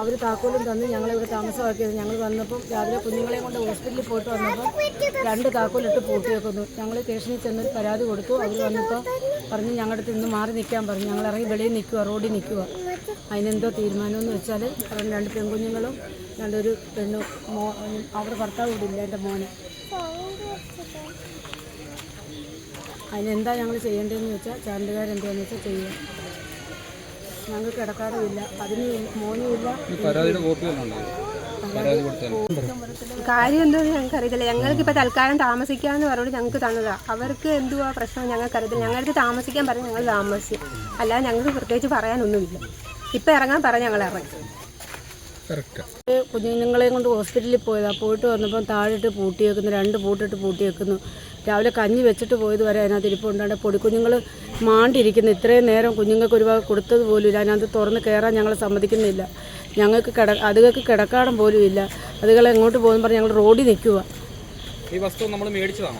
അവർ താക്കോലും തന്ന് ഞങ്ങളെ ഇവിടെ താമസമാക്കിയത്. ഞങ്ങൾ വന്നപ്പം രാവിലെ കുഞ്ഞുങ്ങളെയും കൊണ്ട് ഹോസ്പിറ്റലിൽ പോയിട്ട് വന്നപ്പോൾ രണ്ട് താക്കോലിട്ട് പൂട്ടി വെക്കുന്നു ഞങ്ങൾ സ്റ്റേഷനിൽ ചെന്ന് പരാതി കൊടുത്തു. അവർ വന്നപ്പോൾ പറഞ്ഞ് ഞങ്ങളുടെ അടുത്ത് ഇന്ന് മാറി നിൽക്കാൻ പറഞ്ഞു. ഞങ്ങൾ ഇറങ്ങി വെളിയിൽ നിൽക്കുക റോഡിൽ നിൽക്കുക അതിനെന്തോ തീരുമാനമെന്ന് വെച്ചാൽ പറഞ്ഞു രണ്ട് പെൺകുഞ്ഞുങ്ങളും രണ്ടൊരു പെണ്ണും മോ അവിടെ ഭർത്താവ് ഇല്ല എന്റെ മോന്. അതിനെന്താ ഞങ്ങൾ ചെയ്യേണ്ടതെന്ന് വെച്ചാൽ ചാനലുകാരെന്താണെന്ന് വെച്ചാൽ ചെയ്യുക ഞങ്ങൾക്ക് അതിന് മോനും ഇല്ല. പരാതി കൊടുത്താൽ കാര്യം എന്തോന്ന് ഞങ്ങൾക്ക് അറിയത്തില്ല ഞങ്ങൾക്ക് ഇപ്പൊ തൽക്കാലം താമസിക്കാന്ന് പറഞ്ഞു ഞങ്ങൾക്ക് തന്നതാ. അവർക്ക് എന്തുവാ പ്രശ്നം ഞങ്ങൾക്ക് അറിയത്തില്ല ഞങ്ങൾക്ക് താമസിക്കാൻ പറഞ്ഞു ഞങ്ങൾ താമസിച്ചു. അല്ലാതെ ഞങ്ങൾക്ക് പ്രത്യേകിച്ച് പറയാനൊന്നുമില്ല. ഇപ്പൊ ഇറങ്ങാൻ പറഞ്ഞു ഞങ്ങൾ ഇറങ്ങി. കുഞ്ഞുങ്ങളെയും കൊണ്ട് ഹോസ്പിറ്റലിൽ പോയതാണ് പോയിട്ട് വന്നപ്പോൾ താഴിട്ട് പൂട്ടി വെക്കുന്നു. രണ്ട് പൂട്ടിട്ട് പൂട്ടി വെക്കുന്നു. രാവിലെ കഞ്ഞി വെച്ചിട്ട് പോയത് വരെ അതിനകത്ത് ഇരിപ്പുണ്ടാണ്ട് പൊടിക്കുഞ്ഞുങ്ങൾ മാണ്ടിരിക്കുന്നു ഇത്രയും നേരം കുഞ്ഞുങ്ങൾക്ക് ഒരുപാട് കൊടുത്തത് പോലും ഇല്ല. അതിനകത്ത് തുറന്ന് കയറാൻ ഞങ്ങൾ സമ്മതിക്കുന്നില്ല. ഞങ്ങൾക്ക് കിട അതുകൾക്ക് കിടക്കാടം പോലും ഇല്ല. അതുകൾ എങ്ങോട്ട് പോകുന്നു പറഞ്ഞ് ഞങ്ങൾ റോഡിൽ നിൽക്കുക ഈ വസ്തു നമ്മൾ മേടിച്ചതാണ്?